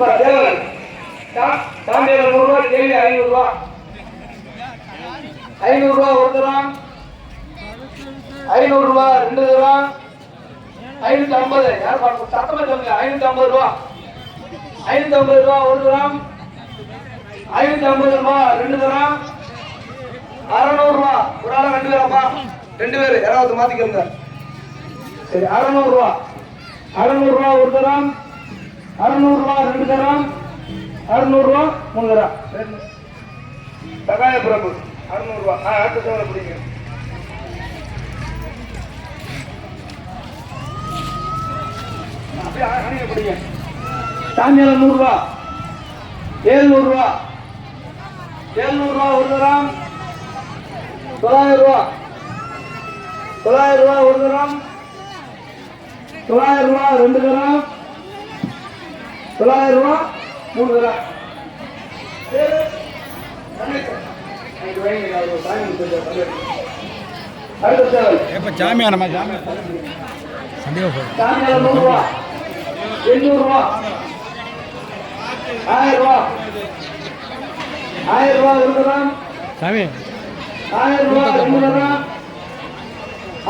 இப்ப தேவன் சாமியார் நூறுரூவா கேள்வி ஐநூறுரூவா ஐநூறுரூவா ஒரு தரம் ஐநூறுரூவா ரெண்டு தரம் ஐநூத்தி ஐம்பது யார் பார்க்க சத்தமா சொல்லுங்க ஐநூத்தி ஐம்பது ரூபா ஐநூத்தி ஐம்பது ரூபா ஒரு தரம் ஐநூத்தி ஐம்பது ரூபா ரெண்டு தரம் அறநூறு ரூபா ஒரு ஆளா ரெண்டு பேராப்பா ரெண்டு பேர் யாராவது மாத்திக்கோங்க சரி அறநூறு ரூபா அறநூறு ரூபா ஒரு தரம் அறநூறு ரூபா ரெண்டு தரம். அறுநூறு ரூபா மூணு தரம். சகாய பிரபு அறுநூறு ரூபா ஆ அடுத்த சேவலை பிடிங்க. சாயங்காலம் நூறுரூவா ஏழ்நூறுரூவா ஏழ்நூறுரூவா ஒரு தரம். தொள்ளாயிரம் ரூபா தொள்ளாயிரம் ரூபா ஒரு தரம். தொள்ளாயிரம் ரூபா ரெண்டு தரம் தொள்ளாயிரம் ரூபா மூணு தரம் பேரு? கணேசன். அங்க வைங்க, நான் ஒரு சாமி கொஞ்சம் பங்கெடுக்கிறேன். அடுத்த சேவல் எப்போ ஜாமியா ரூபா. எண்ணூறு ரூபா. ஆயிரம் ரூபா. ஆயிரம் ரூபா தரம் சாமி. ஆயிரம் ரூபா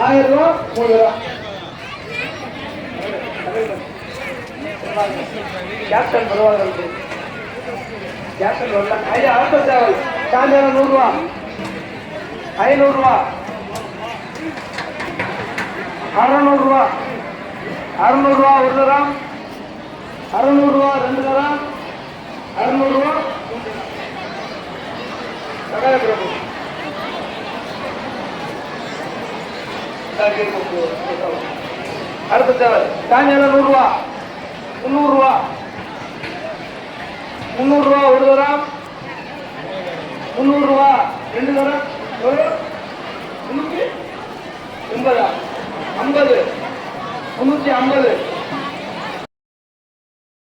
ஆயிரம் ரூபா மூணு தரம் கேப்டன் வருவார்கள் கேப்டன் வரல. ஐயா ஆட்டோ சேவல் சாயங்காலம் நூறுரூவா. ஐநூறுரூவா. அறநூறுரூவா. அறநூறுரூவா ஒரு தரம். அறநூறுரூவா ரெண்டு தரம். அறநூறுரூவா. அடுத்த தேவை. சாயங்காலம் நூறுரூவா. முந்நூறுரூவா முந்நூறுரூவா ஒரு தரம். முந்நூறுரூவா ரெண்டு தரம். ஒரு முந்நூற்றி எண்பதா? ஐம்பது. முந்நூற்றி ஐம்பது.